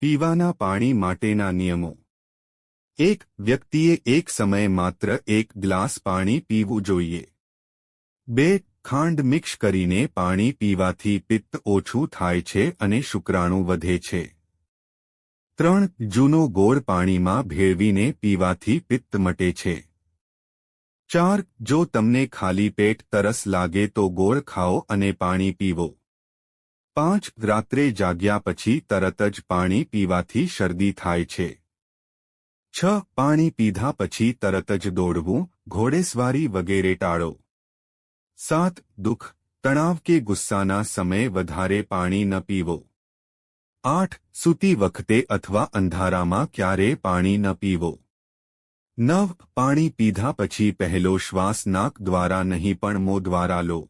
પીવાના પાણી માટેના નિયમો. એક વ્યક્તિએ એક સમયે માત્ર એક ગ્લાસ પાણી પીવું જોઈએ. બે, ખાંડ મિક્સ કરીને પાણી પીવાથી પિત્ત ઓછું થાય છે અને શુક્રાણુ વધે છે. ત્રણ, જૂનો ગોળ પાણીમાં ભેળવીને પીવાથી પિત્ત મટે છે. ચાર, જો તમને ખાલી પેટ તરસ લાગે તો ગોળ ખાઓ અને પાણી પીવો. પાંચ રાત્રે જાગ્યા પછી તરત જ પાણી પીવાથી શરદી થાય છે. છ, પાણી પીધા પછી તરત જ દોડવું, ઘોડેસવારી વગેરે ટાળો. સાત, દુઃખ, તણાવ કે ગુસ્સાના સમયે વધારે પાણી ન પીવો. આઠ, સૂતી વખતે અથવા અંધારામાં ક્યારે પાણી ન પીવો. નવ, પાણી પીધા પછી પહેલો શ્વાસ નાક દ્વારા નહીં પણ મો દ્વારા લો.